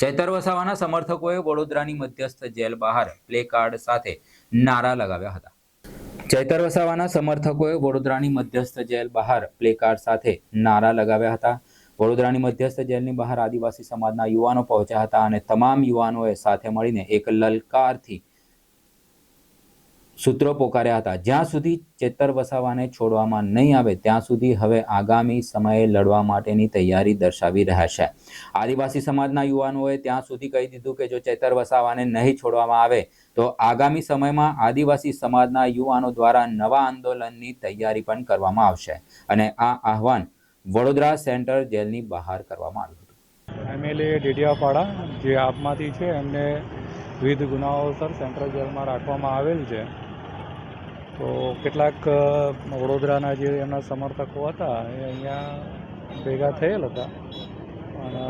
ચૈતર વસાવાના સમર્થકોએ વડોદરાની મધ્યસ્થ જેલ બહાર પ્લે કાર્ડ સાથે નારા લગાવ્યા હતા. ચૈતર વસાવાના સમર્થકોએ વડોદરાની મધ્યસ્થ જેલ બહાર પ્લે કાર્ડ સાથે નારા લગાવ્યા હતા. વડોદરાની મધ્યસ્થ જેલની બહાર આદિવાસી સમાજના યુવાનો પહોંચ્યા હતા અને તમામ યુવાનોએ સાથે મળીને એક લલકારથી સૂત્રો પોકાર્યા હતા. જ્યાં સુધી ચેતર વસાવાને છોડવામાં નહીં આવે, ત્યાં સુધી હવે આગામી સમયે લડવા માટેની તૈયારી દર્શાવી રહ્યા છે. આદિવાસી સમાજના યુવાનોએ ત્યાં સુધી કહી દીધું કે જો ચેતર વસાવાને નહીં છોડવામાં આવે, તો આગામી સમયમાં આદિવાસી સમાજના યુવાનો દ્વારા નવા આંદોલનની તૈયારી પણ કરવામાં આવશે. અને આ આહવાન વડોદરા સેન્ટ્રલ જેલની બહાર કરવામાં આવ્યું હતું. એમએલએ ડેડિયાપાડા, જે આપમાંથી છે, એમને વિવિધ ગુનાઓસર સેન્ટ્રલ જેલમાં રાખવામાં આવેલ છે. તો કેટલાક વડોદરાના જે એમના સમર્થકો હતા, એ અહીંયા ભેગા થયેલ હતા. અને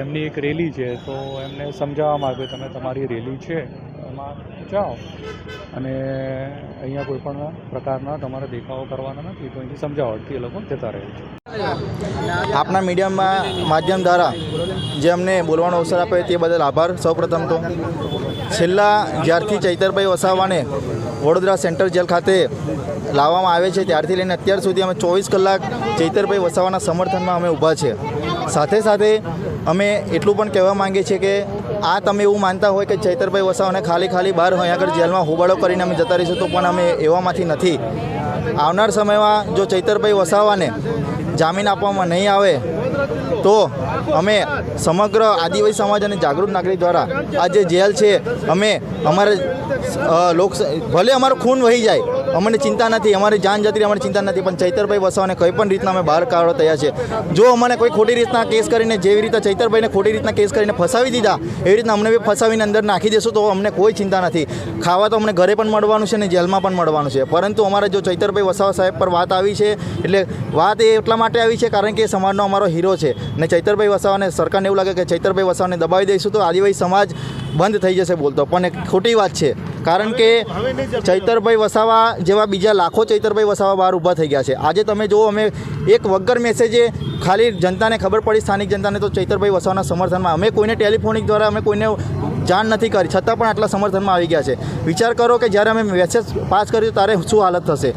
એમની એક રેલી છે, તો એમને સમજાવવામાં આવ્યું તમે તમારી રેલી છે, એમાં જાઓ. અને અહીંયા કોઈ પણ પ્રકારના તમારે દેખાવો કરવાના નથી, તો એની સમજાવટથી એ લોકો જતા રહે છે. આપના મીડિયમમાં માધ્યમ દ્વારા જે અમને બોલવાનો અવસર આપ્યો તે બદલ આભાર. સૌપ્રથમ તો છેલ્લા જ્યારથી ચૈતરભાઈ વસાવાને વડોદરા સેન્ટ્રલ જેલ ખાતે લાવવામાં આવે છે. ત્યારથી લઈને અત્યાર સુધી અમે ચોવીસ કલાક ચૈતરભાઈ વસાવાના સમર્થનમાં અમે ઊભા છે. સાથે સાથે અમે એટલું પણ કહેવા માંગીએ છીએ કે આ તમે એવું માનતા હોય કે ચૈતરભાઈ વસાવાને ખાલી ખાલી બહાર અહીંયા આગળ જેલમાં હોબાળો કરીને અમે જતા રહીશું તો પણ અમે એવામાંથી નથી. આવનાર સમયમાં જો ચૈતરભાઈ વસાવાને જામીન આપવામાં નહીં આવે તો અમે સમગ્ર આદિવાસી સમાજ અને જાગૃત નાગરિક દ્વારા આ જે જેલ છે, અમે અમારે લોક, ભલે અમારું ખૂન વહી જાય અમને ચિંતા નથી, અમારી જાન જતી અમારી ચિંતા નથી, પણ ચૈતરભાઈ વસાવાને કોઈ પણ રીતના અમે બહાર કાઢવા તૈયાર છે જો અમને કોઈ ખોટી રીતના કેસ કરીને, જેવી રીતે ચૈતરભાઈને ખોટી રીતના કેસ કરીને ફસાવી દીધા, એવી રીતના અમને બી ફસાવીને અંદર નાખી દેશો, તો અમને કોઈ ચિંતા નથી. ખાવા તો અમને ઘરે પણ મળવાનું છે ને જેલમાં પણ મળવાનું છે. પરંતુ અમારે જો ચૈતરભાઈ વસાવા સાહેબ પર વાત આવી છે, એટલે વાત એ એટલા માટે આવી છે કારણ કે સમાજનો અમારો હીરો છે. ને ચૈતરભાઈ વસાવાને સરકારને એવું લાગે કે ચૈતરભાઈ વસાવાને દબાવી દઈશું, તો આદિવાસી સમાજ બંધ થઈ જશે બોલતો. પણ એક ખોટી વાત છે. કારણ કે ચૈતરભાઈ વસાવા જેવા બીજા લાખો ચૈતરભાઈ વસાવા બહાર ઊભા થઈ ગયા છે. આજે તમે જુઓ અમે એક વગર મેસેજે ખાલી જનતાને ખબર પડી સ્થાનિક જનતાને તો ચૈતરભાઈ વસાવાના સમર્થનમાં. અમે કોઈને ટેલિફોનિક દ્વારા અમે કોઈને જાણ નથી કરી છતાં પણ આટલા સમર્થનમાં આવી ગયા છે. વિચાર કરો કે જ્યારે અમે મેસેજ પાસ કર્યું ત્યારે શું હાલત થશે?